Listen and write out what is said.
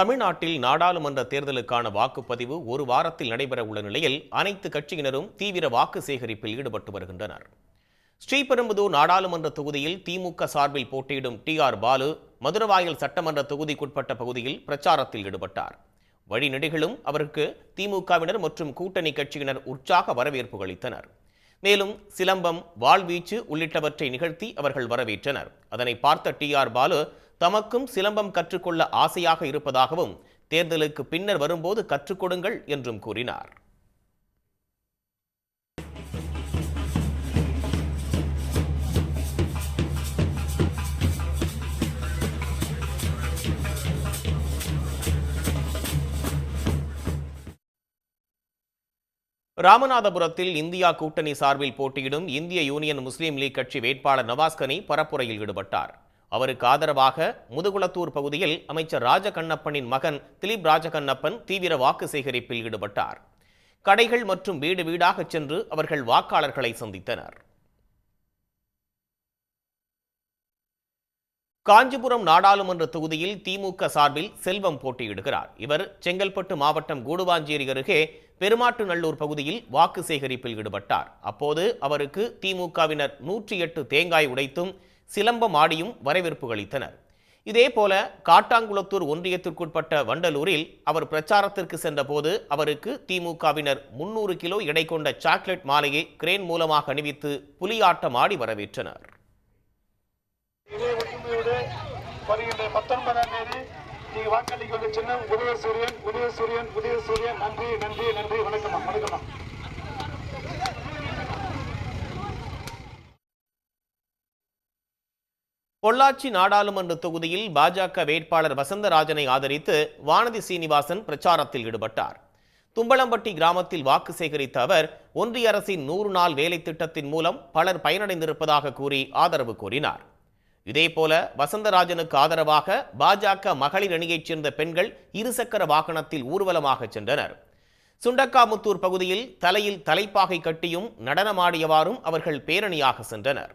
தமிழ்நாட்டில் நாடாளுமன்ற தேர்தலுக்கான வாக்குப்பதிவு ஒரு வாரத்தில் நடைபெற உள்ள நிலையில் அனைத்து கட்சியினரும் தீவிர வாக்கு சேகரிப்பில் ஈடுபட்டு வருகின்றனர். ஸ்ரீபெரும்புதூர் நாடாளுமன்ற தொகுதியில் திமுக சார்பில் போட்டியிடும் டி ஆர் பாலு மதுரவாயல் சட்டமன்ற தொகுதிக்குட்பட்ட பகுதியில் பிரச்சாரத்தில் ஈடுபட்டார். வழிநெடுகளும் அவருக்கு திமுகவினர் மற்றும் கூட்டணி கட்சியினர் உற்சாக வரவேற்பு அளித்தனர். மேலும் சிலம்பம் வாழ்வீச்சு உள்ளிட்டவற்றை நிகழ்த்தி அவர்கள் வரவேற்றனர். அதனை பார்த்த டி ஆர் பாலு தமக்கும் சிலம்பம் கற்றுக்கொள்ள ஆசையாக இருப்பதாகவும் தேர்தலுக்கு பின்னர் வரும்போது கற்றுக் கொடுங்கள் என்றும் கூறினார். ராமநாதபுரத்தில் இந்தியா கூட்டணி சார்பில் போட்டியிடும் இந்திய யூனியன் முஸ்லீம் லீக் கட்சி வேட்பாளர் நவாஸ்கனி பரப்புரையில் ஈடுபட்டார். அவருக்கு ஆதரவாக முதுகுளத்தூர் பகுதியில் அமைச்சர் ராஜகண்ணப்பனின் மகன் திலீப் ராஜகண்ணப்பன் தீவிர வாக்கு சேகரிப்பில் ஈடுபட்டார். கடைகள் மற்றும் வீடு வீடாகச் சென்று அவர்கள் வாக்காளர்களை சந்தித்தனர். காஞ்சிபுரம் நாடாளுமன்ற தொகுதியில் திமுக சார்பில் செல்வம் போட்டியிடுகிறார். இவர் செங்கல்பட்டு மாவட்டம் கூடுவாஞ்சேரி அருகே பெருமாட்டுநல்லூர் பகுதியில் வாக்கு சேகரிப்பில் ஈடுபட்டார். அப்போது அவருக்கு திமுகவினர் நூற்றி எட்டு தேங்காய் உடைத்தும் சிலம்பம் ஆடியும் வரவேற்பு அளித்தனர். இதேபோல காட்டாங்குளத்தூர் ஒன்றியத்திற்குட்பட்ட வண்டலூரில் அவர் பிரச்சாரத்திற்கு சென்றபோது அவருக்கு திமுகவினர் முன்னூறு கிலோ எடை கொண்ட சாக்லேட் மாலையை கிரேன் மூலமாக அணிவித்து புலியாட்டம் ஆடி வரவேற்றனர். வருகின்ற பத்தொன்பதாம் தேதி நீங்க வாக்களிக்க வேண்டிய சின்னம் நன்றி நன்றி நன்றி. வணக்கம்மா வணக்கம்மா. பொள்ளாச்சி நாடாளுமன்ற தொகுதியில் பாஜக வேட்பாளர் வசந்தராஜனை ஆதரித்து வானதி சீனிவாசன் பிரச்சாரத்தில் ஈடுபட்டார். தும்பளம்பட்டி கிராமத்தில் வாக்கு சேகரித்த அவர் ஒன்றிய அரசின் நூறு நாள் வேலை திட்டத்தின் மூலம் பலர் பயனடைந்திருப்பதாக கூறி ஆதரவு கோரினார். இதேபோல வசந்தராஜனுக்கு ஆதரவாக பாஜக மகளிர் அணியைச் சேர்ந்த பெண்கள் இருசக்கர வாகனத்தில் ஊர்வலமாக சென்றனர். சுண்டக்காமுத்தூர் பகுதியில் தலையில் தலைப்பாகை கட்டியும் நடனமாடியவாறும் அவர்கள் பேரணியாக சென்றனர்.